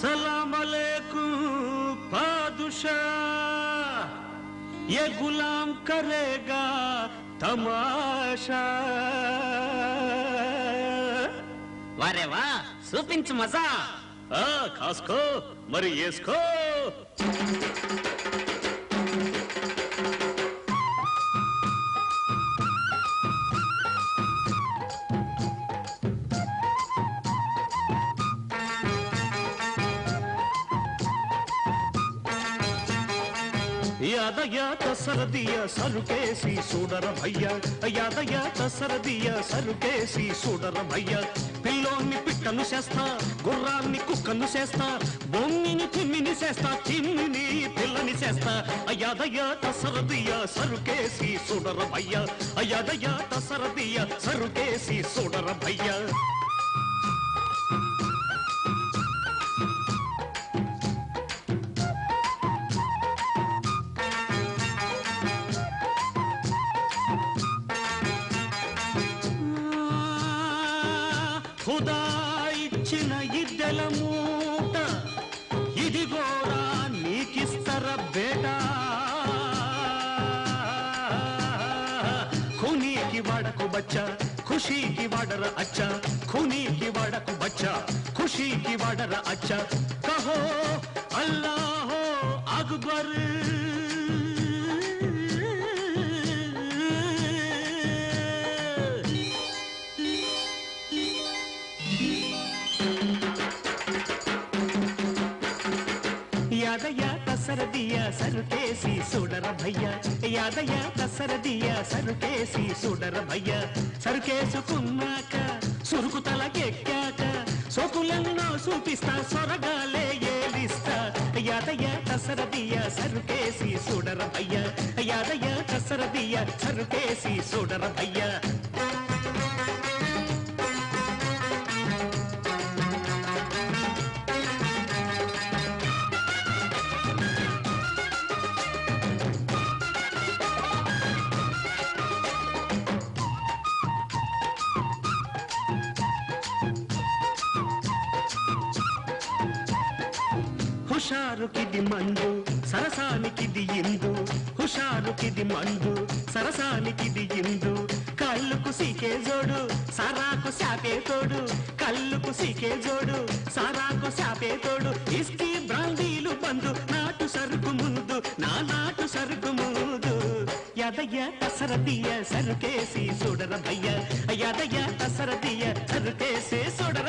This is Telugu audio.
सलाम बादशाह ये गुलाम करेगा తమాషా. వారేవా చూపించు మజా. కాసుకో మరి వేసుకో యాదయాత సరదియ సరుకేసి చూడర భయ్య యాదయాత సరదియ సరుకేసి చూడర భయ్య పిల్లోన్ని పిట్టను చేస్తా గుర్రాన్ని కుక్కను చేస్తా బొమ్మిని తిమ్మిని చేస్తా చిమ్మిని పిల్లని చేస్తా. యాదయాత సరదియ సరుకేసి చూడర భయ్య యాదయాత సరదియ సరుకేసి చూడర భయ్య ఇచ్చిన ఇద్దెల మూట. ఇదిగోరా నీకిస్తర బేట. ఖునీకి వాడకు బచ్చా ఖుషీకి వాడర అచ్చా. ఖునీకి వాడకు బచ్చా ఖుషీకి వాడర అచ్చా. కహో అల్లాహో అక్బర్. యాదయ్య సరుకేసి చూడర భయ్య యాదయ్య కసరదియ సరుకేసి చూడర భయ్య సరుకేసుకున్నాక సురుకు తలకెక్కాక సోకులన్నో చూపిస్తా సొరగాలే ఏలిస్తా. యాదయ్య కసరదియ సరుకేసి చూడర భయ్య యాదయ్య కసరదియ సరుకేసి చూడర భయ్య హుషారుకిది మందు సరసానికిది ఇందు. హుషారుకిది మందు సరసానికిది ఇందు. కళ్ళుకు సీకే జోడు సారాకు శాపే తోడు. కళ్ళుకు సీకే జోడు సారాకు శాపే తోడు. ఇస్కి బ్రాందీలు బందు నాటు సరుకు ముందు. నా నాటు సరుకు ముందు. యదయ్య కసరదియ సరుకేసి సుడర భయ్య యదయ్య కసరదియ సరుకేసి చూడర